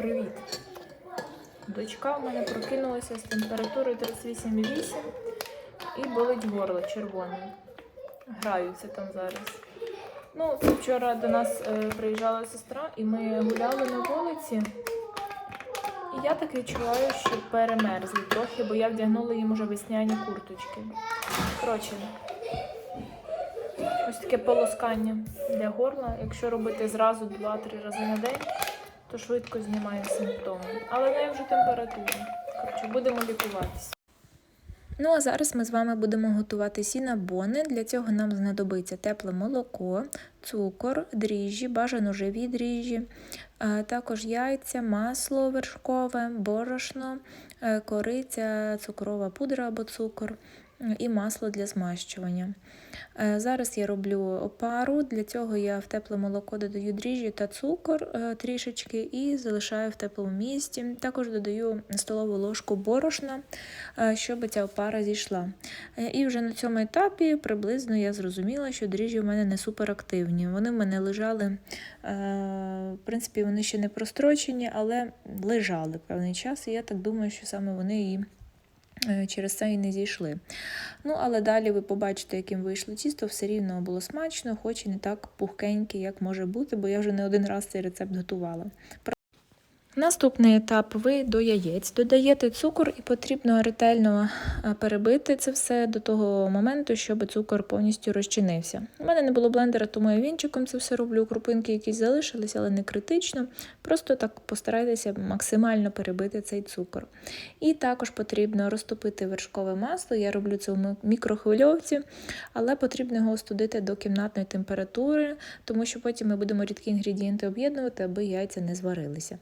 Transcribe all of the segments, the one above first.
Привіт! Дочка у мене прокинулася з температурою 38,8 і болить горло червоне. Граються там зараз. Ну, вчора до нас е, приїжджала сестра, і ми гуляли на вулиці. І я так відчуваю, що перемерзли трохи, бо я вдягнула їм уже весняні курточки. Коротше, ось таке полоскання для горла. Якщо робити зразу 2-3 рази на день, то швидко знімає симптоми. Але в неї вже температура. Коротше, будемо лікуватися. Ну а зараз ми з вами будемо готувати сінабони. Для цього нам знадобиться тепле молоко, цукор, дріжджі, бажано живі дріжджі, також яйця, масло вершкове, борошно, е, кориця, цукрова пудра або цукор і масло для змащування. Е, Зараз я роблю опару, для цього я в тепле молоко додаю дріжджі та цукор е, трішечки і залишаю в теплому місці. Також додаю столову ложку борошна, е, щоб ця опара зійшла. І вже на цьому етапі приблизно я зрозуміла, що дріжджі в мене не суперактивні. Вони в мене лежали, в принципі, вони ще не прострочені, але лежали певний час, і я так думаю, що саме вони і через це і не зійшли. Ну, але далі ви побачите, яким вийшло тісто, все рівно було смачно, хоч і не так пухкеньке, як може бути, бо я вже не один раз цей рецепт готувала. Наступний етап ви до яєць додаєте цукор і потрібно ретельно е, перебити це все до того моменту, щоб цукор повністю розчинився. У мене не було блендера, тому я вінчиком це все роблю. Крупинки якісь залишились, але не критично. Просто так постарайтеся максимально перебити цей цукор. І також потрібно розтопити вершкове масло. Я роблю це в мікрохвильовці, але потрібно його остудити до кімнатної температури, тому що потім ми будемо рідкі інгредієнти об'єднувати, аби яйця не зварилися.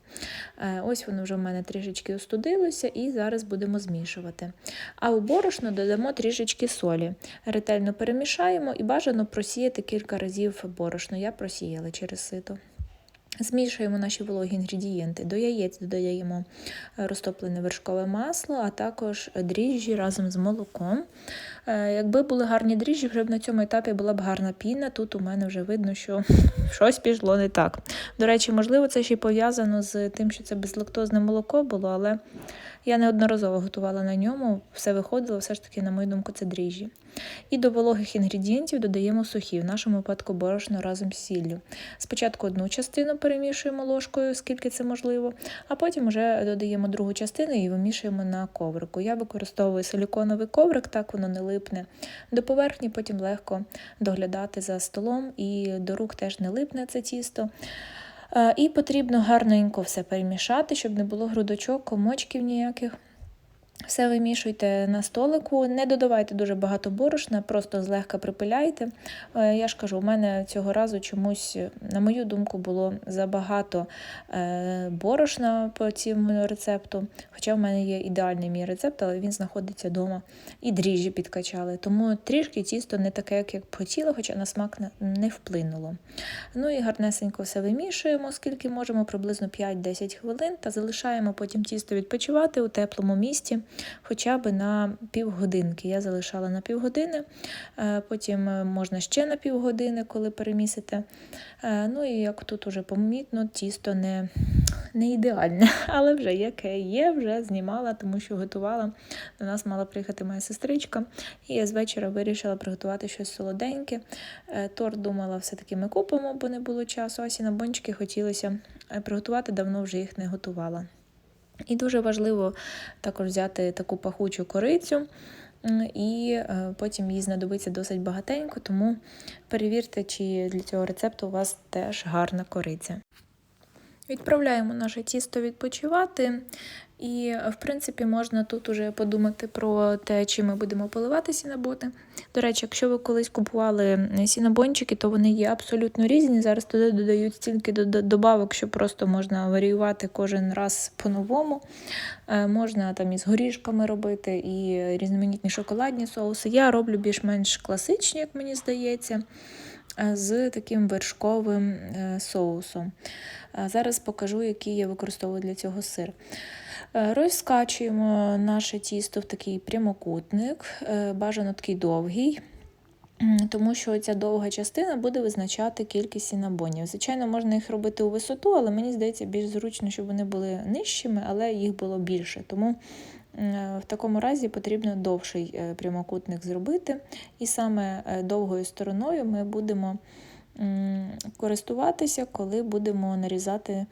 Е, Ось воно вже в мене трішечки остудилося, і зараз будемо змішувати. А у борошно додамо трішечки солі. Ретельно перемішаємо і бажано просіяти кілька разів борошно. Я просіяла через сито. Змішуємо наші вологі інгредієнти. До яєць додаємо розтоплене вершкове масло, а також дріжджі разом з молоком. Е, Якби були гарні дріжджі, вже б на цьому етапі була б гарна піна. Тут у мене вже видно, що щось пішло не так. До речі, можливо, це ще й пов'язано з тим, що це безлактозне молоко було, але я неодноразово готувала на ньому, все виходило, все ж таки, на мою думку, це дріжджі. І до вологих інгредієнтів додаємо сухі, в нашому випадку борошно разом з сіллю. Спочатку одну частину перемішуємо ложкою, скільки це можливо, а потім вже додаємо другу частину і вимішуємо на коврику. Я використовую силіконовий коврик, так воно не липне до поверхні, потім легко доглядати за столом і до рук теж не липне це тісто. Е, І потрібно гарненько все перемішати, щоб не було грудочок, комочків ніяких. Все вимішуйте на столику, не додавайте дуже багато борошна, просто злегка припиляйте. Е, Я ж кажу, у мене цього разу чомусь, на мою думку, було забагато е, борошна по цьому рецепту. Хоча в мене є ідеальний мій рецепт, але він знаходиться вдома. І дріжджі підкачали. Тому трішки тісто не таке, як я б хотіла, хоча на смак не- вплинуло. Ну і гарнесенько все вимішуємо, скільки можемо, приблизно 5-10 хвилин, та залишаємо потім тісто відпочивати у теплому місці хоча б на півгодинки. Я залишала на півгодини, е, потім е, можна ще на півгодини, коли перемісите. Е, Ну і як тут уже помітно, тісто не, не ідеальне, але вже яке є, вже знімала, тому що готувала. До нас мала приїхати моя сестричка, і я з вечора вирішила приготувати щось солоденьке. Торт думала, все-таки ми купимо, бо не було часу. А сінабончики хотілося приготувати, давно вже їх не готувала. І дуже важливо також взяти таку пахучу корицю, і е, потім їй знадобиться досить багатенько, тому перевірте, чи для цього рецепту у вас теж гарна кориця. Відправляємо наше тісто відпочивати, і, в принципі, можна тут уже подумати про те, чи ми будемо поливати сінабони. До речі, якщо ви колись купували сінабончики, то вони є абсолютно різні. Зараз туди додають стільки добавок, що просто можна варіювати кожен раз по-новому. Е, Можна там із горішками робити, і різноманітні шоколадні соуси. Я роблю більш-менш класичні, як мені здається, е, з таким вершковим е, соусом. Е, Зараз покажу, який я використовую для цього сир. Е, Розкачуємо наше тісто в такий прямокутник, е, бажано такий довгий. Тому що ця довга частина буде визначати кількість сінабонів. Звичайно, можна їх робити у висоту, але мені здається більш зручно, щоб вони були нижчими, але їх було більше. Тому в такому разі потрібно довший е, прямокутник зробити. І саме довгою стороною ми будемо користуватися, коли будемо нарізати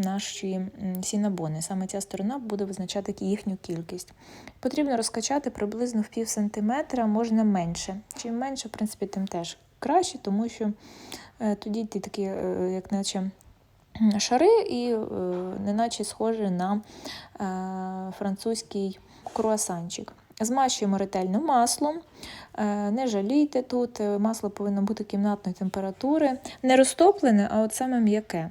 наші сінабони. Саме ця сторона буде визначати їхню кількість. Потрібно розкачати приблизно в пів сантиметра, можна менше. Чим менше, в принципі, тим теж краще, тому що е, тоді ті такі, е, як наче шари, і е, неначе схоже на французький круасанчик. Змащуємо ретельно маслом, не жалійте тут, масло повинно бути кімнатної температури, не розтоплене, а от саме м'яке.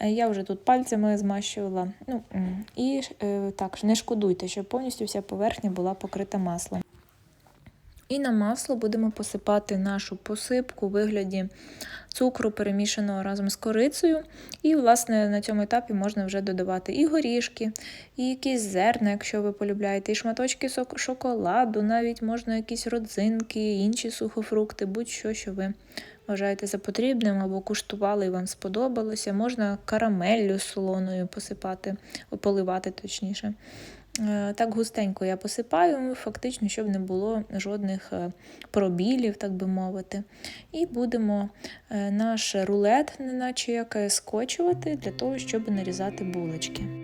Е, Я вже тут пальцями змащувала. Ну, і е, так, не шкодуйте, щоб повністю вся поверхня була покрита маслом. І на масло будемо посипати нашу посипку у вигляді цукру, перемішаного разом з корицею. І, власне, на цьому етапі можна вже додавати і горішки, і якісь зерна, якщо ви полюбляєте, і шматочки шоколаду, навіть можна якісь родзинки, інші сухофрукти, будь-що, що ви вважаєте за потрібним або куштували і вам сподобалося. Можна карамеллю солоною посипати, поливати точніше. Е, Так густенько я посипаю, фактично, щоб не було жодних е, пробілів, так би мовити. І будемо е, наш рулет, неначе як скочувати, для того, щоб нарізати булочки.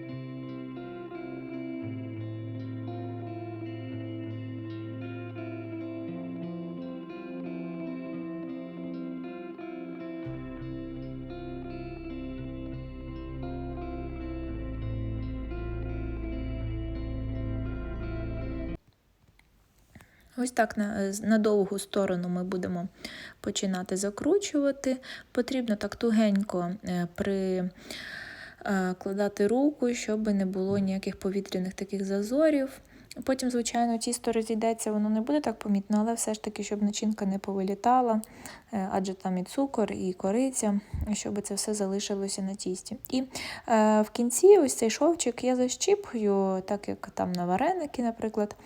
Ось так на, на довгу сторону ми будемо починати закручувати. Потрібно так тугенько е, прикладати руку, щоб не було ніяких повітряних таких зазорів. Потім, звичайно, тісто розійдеться, воно не буде так помітно, але все ж таки, щоб начинка не повилітала, е, адже там і цукор, і кориця, щоб це все залишилося на тісті. І е, в кінці ось цей шовчик я защіпую, так як там на вареники, наприклад,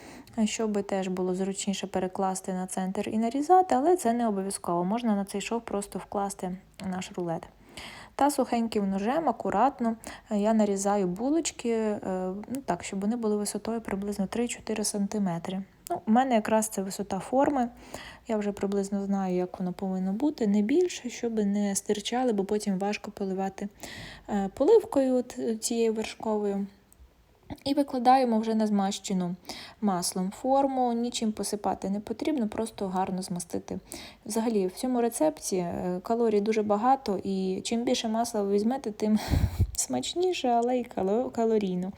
щоб теж було зручніше перекласти на центр і нарізати, але це не обов'язково. Можна на цей шов просто вкласти наш рулет. Та сухеньким ножем акуратно е, я нарізаю булочки, е, ну так, щоб вони були висотою приблизно 3-4 см. Ну, у мене якраз це висота форми. Я вже приблизно знаю, як воно повинно бути, не більше, щоб не стирчали, бо потім важко поливати е, поливкою цією вершковою. І викладаємо вже на змащену маслом форму, нічим посипати не потрібно, просто гарно змастити. Взагалі, в цьому рецепті е, калорій дуже багато, і чим більше масла ви візьмете, тим смачніше, але й калорійно.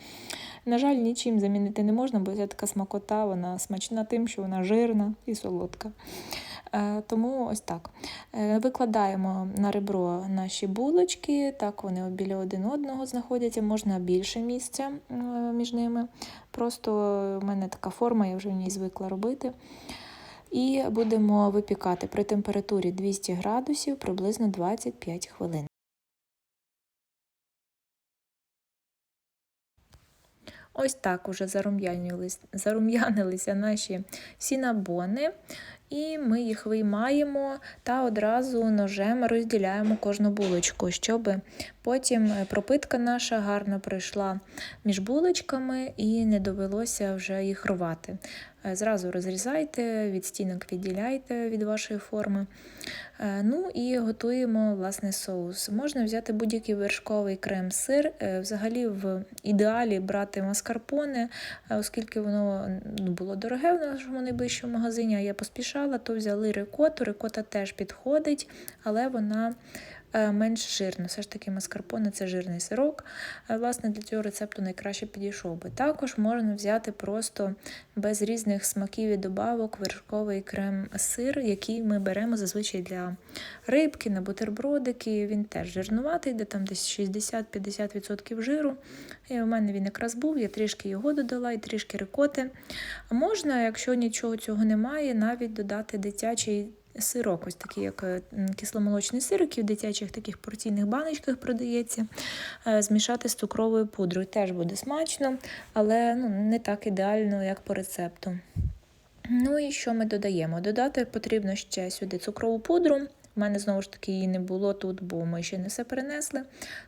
На жаль, нічим замінити не можна, бо ця така смакота, вона смачна тим, що вона жирна і солодка. Е, Тому ось так. Е, Викладаємо на ребро наші булочки, так вони біля один одного знаходяться, можна більше місця між ними. Просто в мене така форма, я вже в ній звикла робити. І будемо випікати при температурі 200 градусів приблизно 25 хвилин. Ось так уже зарум'янилися наші сінабони, і ми їх виймаємо та одразу ножем розділяємо кожну булочку, щоб потім пропитка наша гарно пройшла між булочками і не довелося вже їх рвати. Е, Зразу розрізайте, від стінок відділяйте від вашої форми. Е, Ну і готуємо власне соус. Можна взяти будь-який вершковий крем-сир. Е, Взагалі, в ідеалі брати маскарпоне, е, оскільки воно ну, було дороге в нашому найближчому магазині, а я поспішала, то взяли рикоту. Рикота теж підходить, але вона менш жирна. Все ж таки, маскарпоне це жирний сирок. Е, Власне, для цього рецепту найкраще підійшов би. Також можна взяти просто без різних смаків і добавок вершковий крем-сир, який ми беремо зазвичай для рибки на бутербродики. Він теж жирнуватий, де там десь 60-50% жиру. І у мене він якраз був, я трішки його додала і трішки рикоти. А можна, якщо нічого цього немає, навіть додати дитячий сирок, ось такий, як е, кисломолочний сир, який в дитячих таких порційних баночках продається, е, змішати з цукровою пудрою. Теж буде смачно, але ну, не так ідеально, як по рецепту. Ну і що ми додаємо? Додати потрібно ще сюди цукрову пудру. У мене знову ж таки її не було тут, бо ми ще не все перенесли.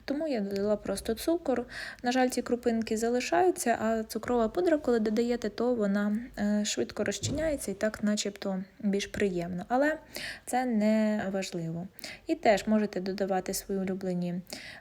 Тому я додала просто цукор. На жаль, ці крупинки залишаються, а цукрова пудра, коли додаєте, то вона е, швидко розчиняється і так, начебто, більш приємно. Але це не важливо. І теж можете додавати свої улюблені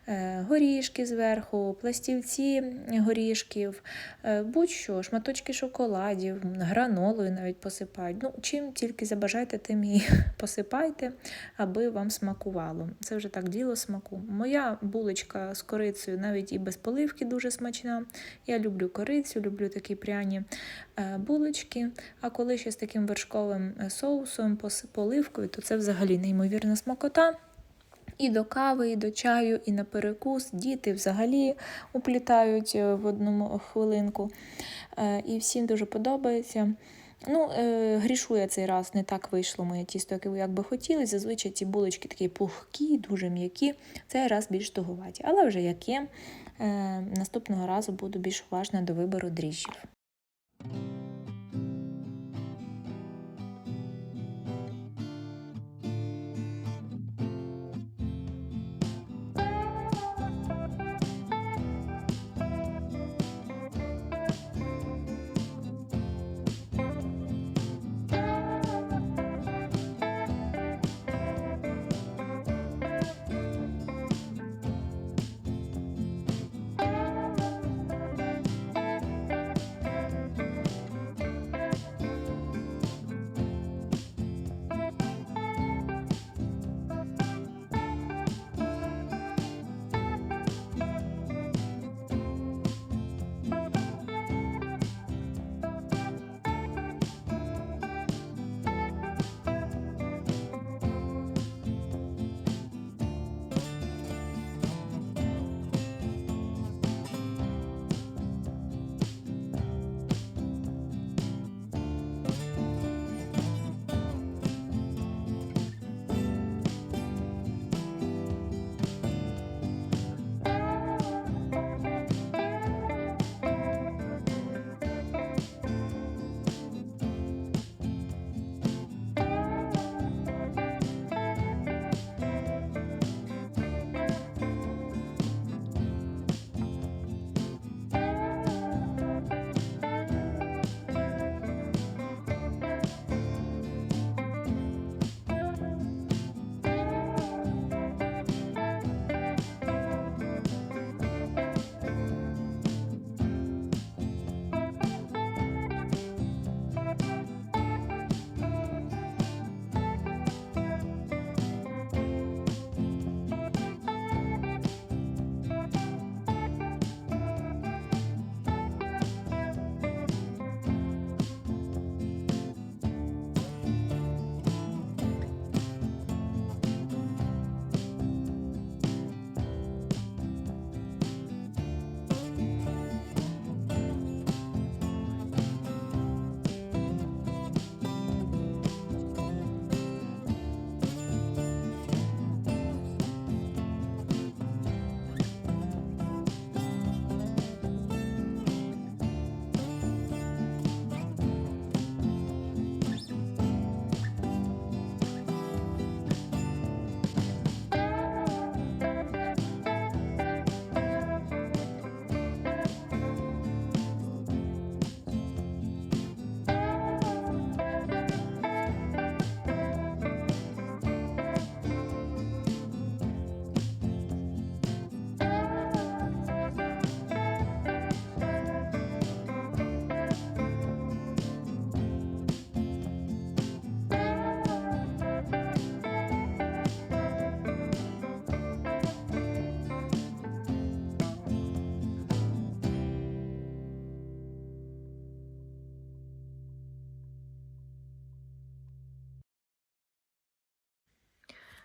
е, горішки зверху, пластівці горішків, е, будь-що, шматочки шоколадів, гранолою навіть посипають. Ну, чим тільки забажаєте, тим і посипайте, аби вам смакувало. Це вже так діло смаку. Моя булочка з корицею навіть і без поливки дуже смачна. Я люблю корицю, люблю такі пряні е, булочки. А коли ще з таким вершковим е, соусом, поливкою, то це взагалі неймовірна смакота. І до кави, і до чаю, і на перекус. Діти взагалі уплітають е, в одну хвилинку. І всім дуже подобається. Ну, е, грішу я цей раз, не так вийшло моє тісто, як, би хотіли. Зазвичай ці булочки такі пухкі, дуже м'які. Цей раз більш туговаті. Але вже яке, наступного разу буду більш уважна до вибору дріжджів.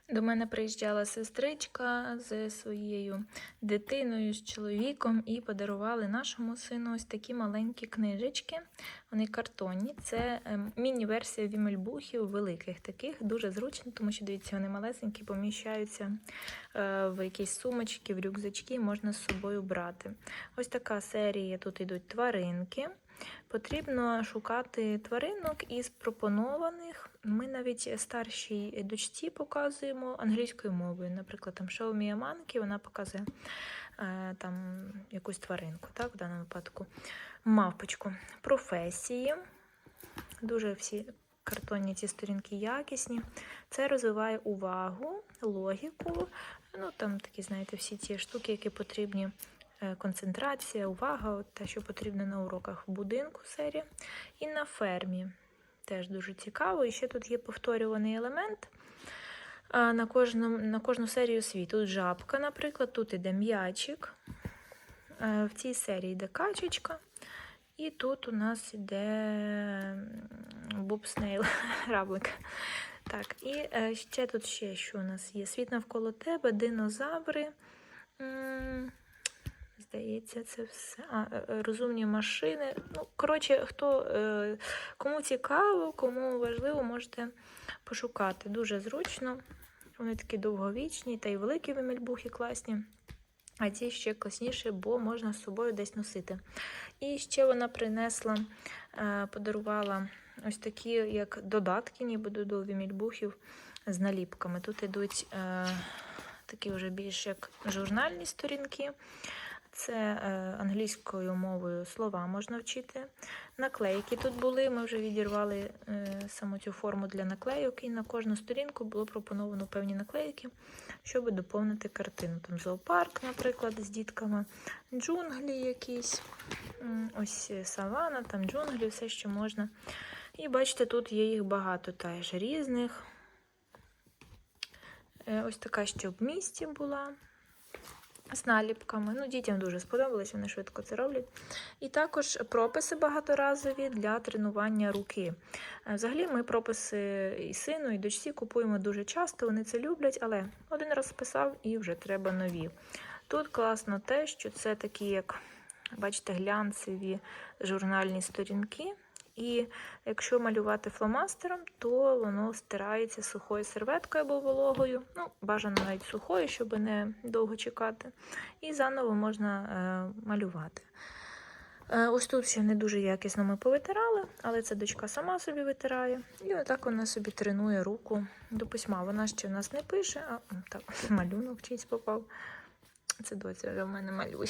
До мене приїжджала сестричка з своєю дитиною, з чоловіком і подарували нашому сину ось такі маленькі книжечки. Вони картонні. Це ем, міні-версія вімельбухів, великих таких, дуже зручно, тому що дивіться, вони малесенькі, поміщаються е, в якісь сумочки, в рюкзачки, можна з собою брати. Ось така серія. Тут йдуть тваринки. Потрібно шукати тваринок із пропонованих. Ми навіть старшій дочці показуємо англійською мовою. Наприклад, там Show me a вона показує е, там якусь тваринку, так, в даному випадку. Мавпочку. Професії. Дуже всі картонні ці сторінки якісні. Це розвиває увагу, логіку. Ну, там такі, знаєте, всі ті штуки, які потрібні е, концентрація, увага, те, що потрібно на уроках в будинку серія. І на фермі. Теж дуже цікаво. І ще тут є повторюваний елемент. На кожну, на кожну серію свій. Тут жабка, наприклад, тут іде м'ячик. В цій серії йде качечка. І тут у нас іде Боб Снейл, равлик. Так, і е, ще тут ще що у нас є? Світ навколо тебе, динозаври. Здається, це все. А, е, е, розумні машини. Ну, коротше, хто, е, кому цікаво, кому важливо, можете пошукати. Дуже зручно. Вони такі довговічні, та й великі вимельбухи класні. А ці ще класніші, бо можна з собою десь носити. І ще вона принесла, подарувала ось такі, як додатки, ніби до вімільбухів з наліпками. Тут йдуть такі вже більш як журнальні сторінки. Це е, англійською мовою слова можна вчити. Наклейки тут були. Ми вже відірвали е, саму цю форму для наклейок, і на кожну сторінку було пропоновано певні наклейки, щоб доповнити картину. Там зоопарк, наприклад, з дітками, джунглі якісь, ось савана, там джунглі, все, що можна. І бачите, тут є їх багато теж різних. Е, Ось така ще в місті була з наліпками. Ну, дітям дуже сподобалось, вони швидко це роблять. І також прописи багаторазові для тренування руки. Е, Взагалі, ми прописи і сину, і дочці купуємо дуже часто, вони це люблять, але один раз списав і вже треба нові. Тут класно те, що це такі, як бачите, глянцеві журнальні сторінки. І якщо малювати фломастером, то воно стирається сухою серветкою або вологою. Ну, бажано навіть сухою, щоб не довго чекати. І заново можна е, малювати. Е, ось тут ще не дуже якісно ми повитирали, але це дочка сама собі витирає. І отак вона собі тренує руку до письма. Вона ще в нас не пише, а так, малюнок чийсь попав. Це доця в мене малює.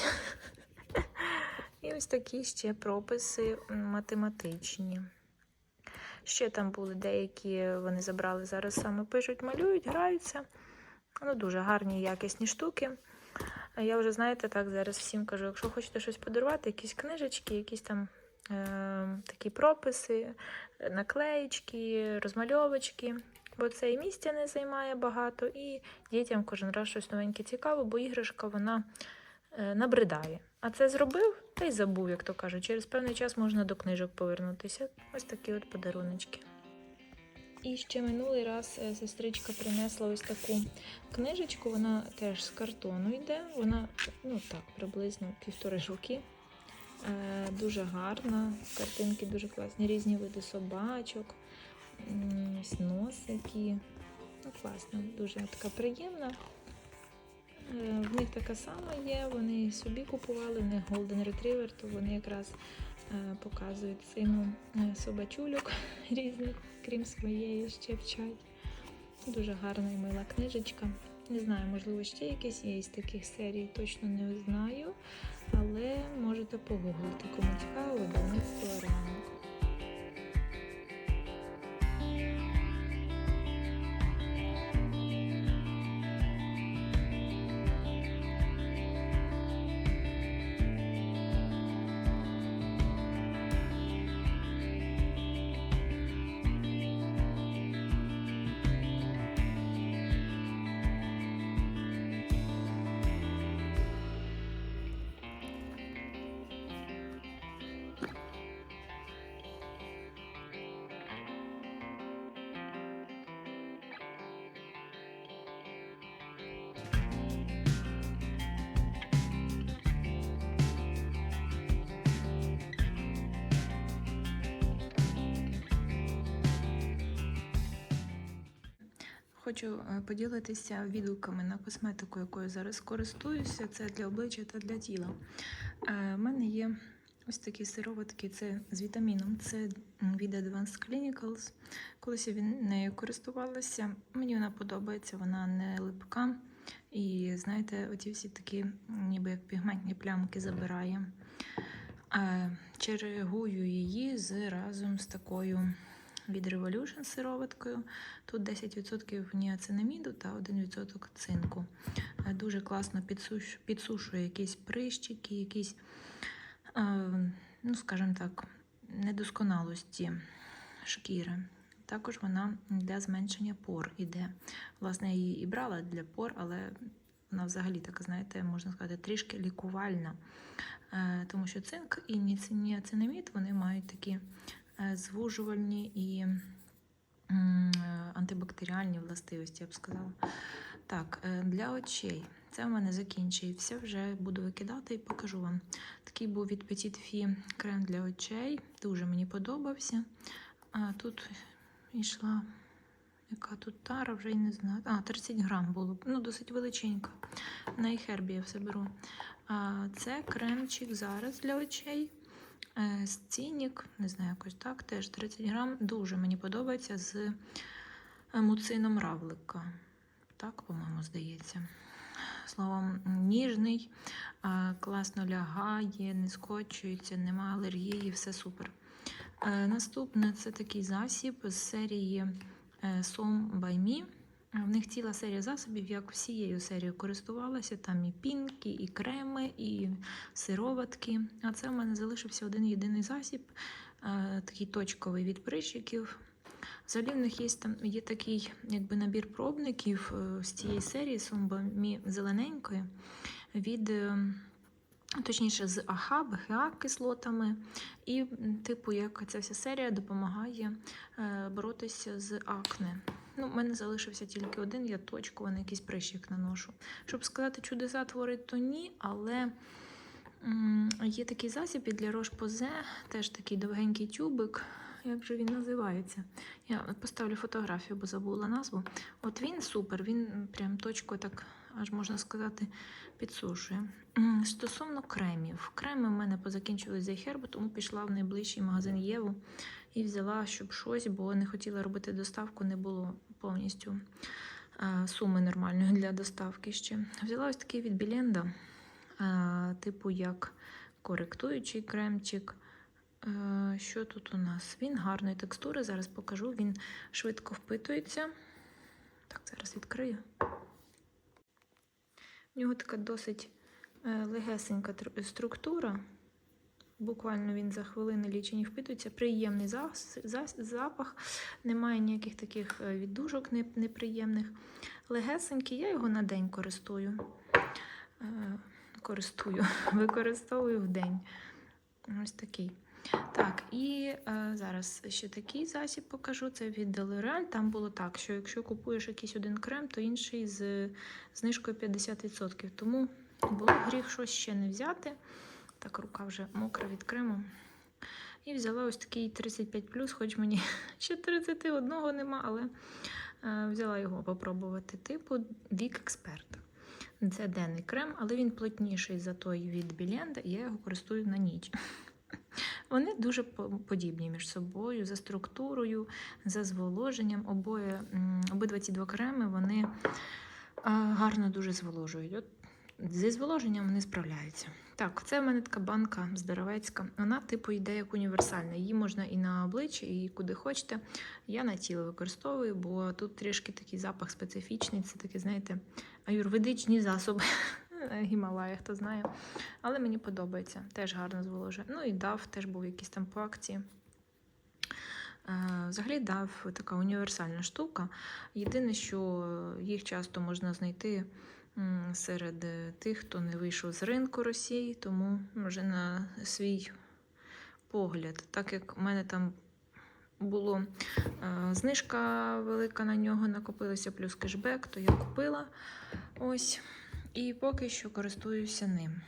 Ось такі ще прописи математичні. Ще там були деякі, вони забрали зараз саме пишуть, малюють, граються. Ну, дуже гарні, якісні штуки. Я вже, знаєте, так зараз всім кажу, якщо хочете щось подарувати, якісь книжечки, якісь там е, такі прописи, наклеєчки, розмальовочки. Бо це і місця не займає багато, і дітям кожен раз щось новеньке цікаво, бо іграшка вона е, набридає. А це зробив та й забув, як то кажуть. Через певний час можна до книжок повернутися. Ось такі от подаруночки. І ще минулий раз е, сестричка принесла ось таку книжечку. Вона теж з картону йде. Вона ну так, приблизно півтори роки. Е, дуже гарна. Картинки дуже класні, різні види собачок, носики. Ну, класно, дуже така приємна. Е, В них така сама є, вони собі купували, в них Golden Retriever, то вони якраз е, показують сину е, собачульок різних, крім своєї, ще вчать. Дуже гарна і мила книжечка. Не знаю, можливо, ще якісь є із таких серій, точно не знаю, але можете погуглити, кому цікаво, видавництво ранок. Хочу е, поділитися відгуками на косметику, якою зараз користуюся. Це для обличчя та для тіла. У мене є ось такі сироватки, це з вітаміном. Це від Advanced Clinicals. Колись я нею користувалася. Мені вона подобається, вона не липка. І знаєте, оті всі такі, ніби як пігментні плямки забирає. Е, Чергую її з разом з такою від Revolution сироваткою. Тут 10% ніацинаміду та 1% цинку. Е, Дуже класно підсуш- підсушує якісь прищики, якісь, е, ну скажімо так, недосконалості шкіри. Також вона для зменшення пор іде. Власне, я її і брала для пор, але вона взагалі така, знаєте, можна сказати, трішки лікувальна. Е, Тому що цинк і ніацинамід вони мають такі звужувальні і е, антибактеріальні властивості, я б сказала. Так, е, для очей. Це в мене закінчується. Вже буду викидати і покажу вам. Такий був від Petit Fie крем для очей. Дуже мені подобався. А тут йшла. Яка тут тара, вже й не знаю. А, 30 грам було. Ну, досить величенька. На iHerb я все беру. А, це кремчик зараз для очей. Е, Сцінік, не знаю, якось так, теж 30 грам. Дуже мені подобається з е, муцином равлика. Так, по-моєму, здається. Словом, ніжний, класно лягає, не скочується, нема алергії, все супер. Е, Наступне це такий засіб з серії е, Som by Me. В них ціла серія засобів, як всією серією користувалася. Там і пінки, і креми, і сироватки. А це в мене залишився один єдиний засіб, е, такий точковий від прищиків. Взагалі в них є там є такий якби набір пробників е, з цієї серії Me зелененької від. е, Точніше, з АХ, БГА кислотами, і, типу, як ця вся серія допомагає боротися з акне. Ну, в мене залишився тільки один, я точково на якийсь прищик наношу. Щоб сказати, чудеса творить, то ні, але м, є такий засіб і для Roche-Posay, теж такий довгенький тюбик. Як же він називається? Я поставлю фотографію, бо забула назву. От він супер, він прям точко так, аж можна сказати, підсушує. Стосовно кремів. Креми в мене позакінчились за iHerb, тому пішла в найближчий магазин Єву і взяла, щоб щось, бо не хотіла робити доставку, не було повністю е, суми нормальної для доставки ще. Взяла ось такий від Біленда, е, типу як коректуючий кремчик. Е, Що тут у нас? Він гарної текстури, зараз покажу. Він швидко впитується. Так, зараз відкрию. В нього така досить е, легесенька структура. Буквально він за хвилини лічені впитується. Приємний запах, немає ніяких таких е, віддушок не- неприємних. Легесенький, я його на день користую. Е, Користую, використовую в день. Ось такий. Так, і е, зараз ще такий засіб покажу. Це від L'Oreal. Там було так, що якщо купуєш якийсь один крем, то інший з знижкою 50%. Тому було гріх щось ще не взяти. Так, рука вже мокра від крему. І взяла ось такий 35, хоч мені ще 31 нема, але е, взяла його попробувати. Типу Вік Експерт. Це денний крем, але він плотніший за той від Біленда, і я його користую на ніч. Вони дуже подібні між собою, за структурою, за зволоженням. Обоє, обидва ці два креми вони гарно дуже зволожують. От зі зволоженням вони справляються. Так, це в мене така банка здоровецька. Вона, типу, йде як універсальна. Її можна і на обличчя, і куди хочете. Я на тіло використовую, бо тут трішки такий запах специфічний. Це такі, знаєте, аюрведичні засоби. Гімалая, хто знає. Але мені подобається, теж гарно зволожує. Ну і дав теж був якийсь там по акції. Е, Взагалі дав така універсальна штука. Єдине, що їх часто можна знайти серед е, тих, хто не вийшов з ринку Росії, тому вже на свій погляд, так як в мене там було е, знижка велика на нього, накопилася плюс кешбек, то я купила ось. І поки що користуюся ним.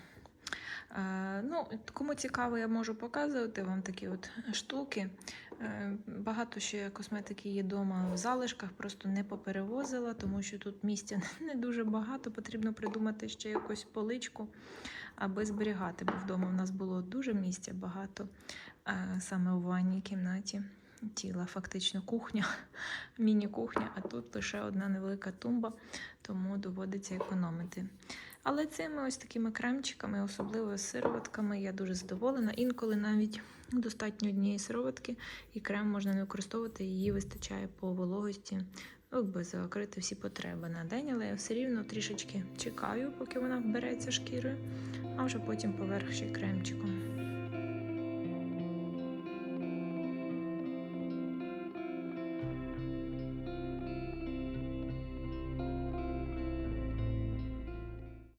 Е, ну, кому цікаво, я можу показувати вам такі от штуки. Е, багато ще косметики є вдома в залишках, просто не поперевозила, тому що тут місця не дуже багато. Потрібно придумати ще якусь поличку, аби зберігати, бо вдома в нас було дуже місця багато, е, саме у ванній кімнаті. Тіла фактично кухня, міні-кухня, а тут лише одна невелика тумба, тому доводиться економити. Але цими ось такими кремчиками, особливо сироватками, я дуже задоволена. Інколи навіть достатньо однієї сироватки, і крем можна не використовувати, її вистачає по вологості, ну, якби закрити всі потреби на день, але я все рівно трішечки чекаю, поки вона вбереться шкірою, а вже потім поверх ще кремчиком.